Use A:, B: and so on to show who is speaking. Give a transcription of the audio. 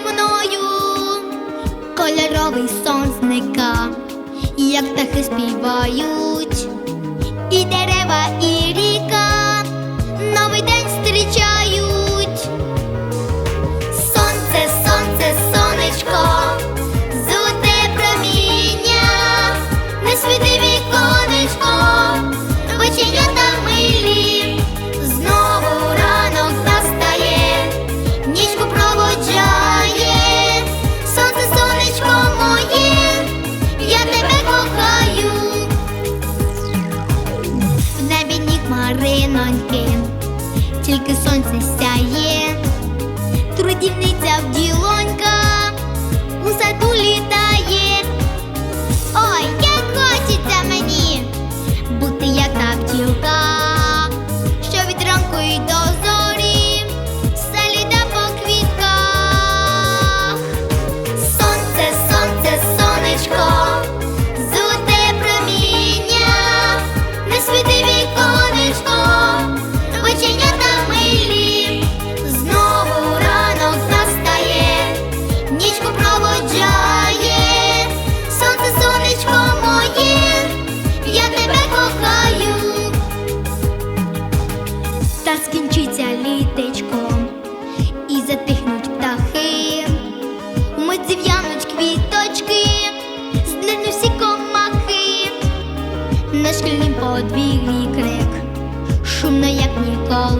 A: мною кольоровий сонника, як птахи співають, і дерева, і ріка. Небі хмариноньки, тільки сонце сяє. Трудівниця вділонька Та скінчиться літечко. І затихнуть птахи. Мить зів'януть квіточки, зникнуть всі комахи, на шкільнім подвір'ї крик, шумно, як ніколи,